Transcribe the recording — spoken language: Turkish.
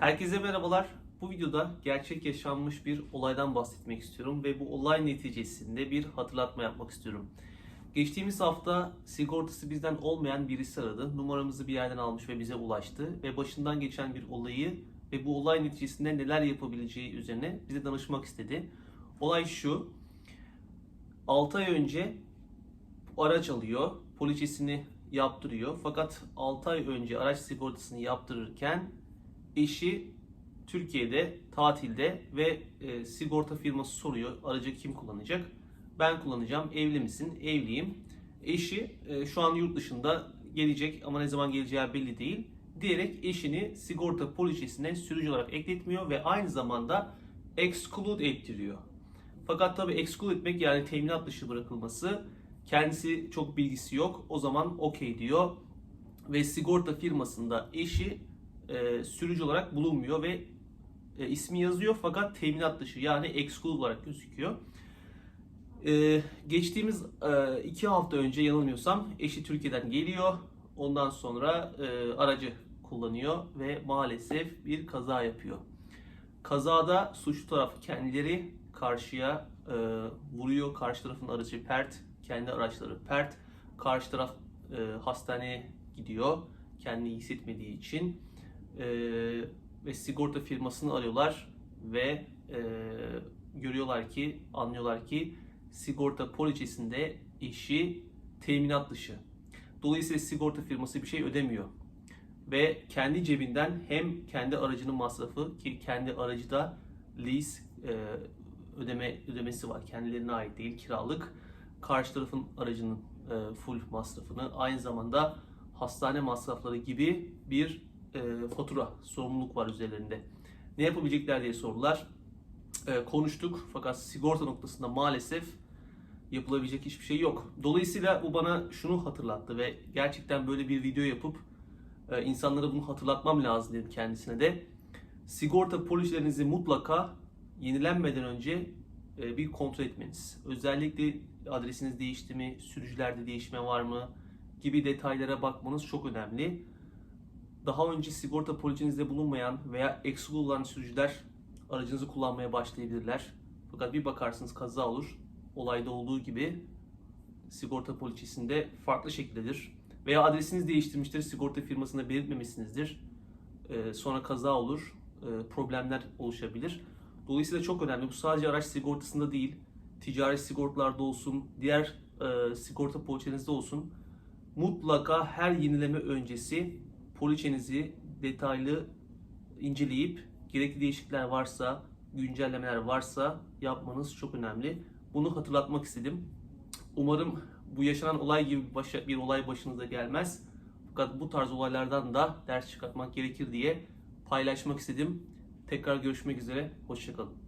Herkese merhabalar. Bu videoda gerçek yaşanmış bir olaydan bahsetmek istiyorum ve bu olay neticesinde bir hatırlatma yapmak istiyorum. Geçtiğimiz hafta sigortası bizden olmayan birisi aradı. Numaramızı bir yerden almış ve bize ulaştı ve başından geçen bir olayı ve bu olay neticesinde neler yapabileceği üzerine bize danışmak istedi. Olay şu. 6 ay önce araç alıyor, poliçesini yaptırıyor. Fakat 6 ay önce araç sigortasını yaptırırken eşi Türkiye'de tatilde ve e, sigorta firması soruyor aracı kim kullanacak? Ben kullanacağım. Evli misin? Evliyim. Eşi e, şu an yurt dışında gelecek ama ne zaman geleceği belli değil. Diyerek eşini sigorta poliçesine sürücü olarak ekletmiyor ve aynı zamanda exclude ettiriyor. Fakat tabii exclude etmek yani teminat dışı bırakılması kendisi çok bilgisi yok. O zaman okey diyor ve sigorta firmasında eşi e, sürücü olarak bulunmuyor ve e, ismi yazıyor fakat teminat dışı yani exclude olarak gözüküyor. E, geçtiğimiz e, iki hafta önce yanılmıyorsam eşi Türkiye'den geliyor. Ondan sonra e, aracı kullanıyor ve maalesef bir kaza yapıyor. Kazada suçlu taraf kendileri karşıya e, vuruyor. Karşı tarafın aracı pert, kendi araçları pert. Karşı taraf e, hastaneye gidiyor kendini hissetmediği için E, ve sigorta firmasını arıyorlar ve e, görüyorlar ki, anlıyorlar ki sigorta poliçesinde eşi teminat dışı. Dolayısıyla sigorta firması bir şey ödemiyor. Ve kendi cebinden hem kendi aracının masrafı ki kendi aracı da lease e, ödeme ödemesi var. Kendilerine ait değil kiralık. Karşı tarafın aracının e, full masrafını aynı zamanda hastane masrafları gibi bir e, fatura, sorumluluk var üzerlerinde. Ne yapabilecekler diye sordular. E, konuştuk fakat sigorta noktasında maalesef yapılabilecek hiçbir şey yok. Dolayısıyla bu bana şunu hatırlattı ve gerçekten böyle bir video yapıp e, insanlara bunu hatırlatmam lazım dedim kendisine de. Sigorta poliçelerinizi mutlaka yenilenmeden önce e, bir kontrol etmeniz. Özellikle adresiniz değişti mi, sürücülerde değişme var mı gibi detaylara bakmanız çok önemli. Daha önce sigorta poliçenizde bulunmayan veya eksik olan sürücüler aracınızı kullanmaya başlayabilirler. Fakat bir bakarsınız kaza olur. Olayda olduğu gibi sigorta poliçesinde farklı şekildedir. Veya adresiniz değiştirmiştir, sigorta firmasında belirtmemişsinizdir. Ee, sonra kaza olur, e, problemler oluşabilir. Dolayısıyla çok önemli. Bu sadece araç sigortasında değil, ticari sigortalarda olsun, diğer e, sigorta poliçenizde olsun. Mutlaka her yenileme öncesi poliçenizi detaylı inceleyip gerekli değişiklikler varsa, güncellemeler varsa yapmanız çok önemli. Bunu hatırlatmak istedim. Umarım bu yaşanan olay gibi başa, bir olay başınıza gelmez. Fakat bu tarz olaylardan da ders çıkartmak gerekir diye paylaşmak istedim. Tekrar görüşmek üzere. Hoşçakalın.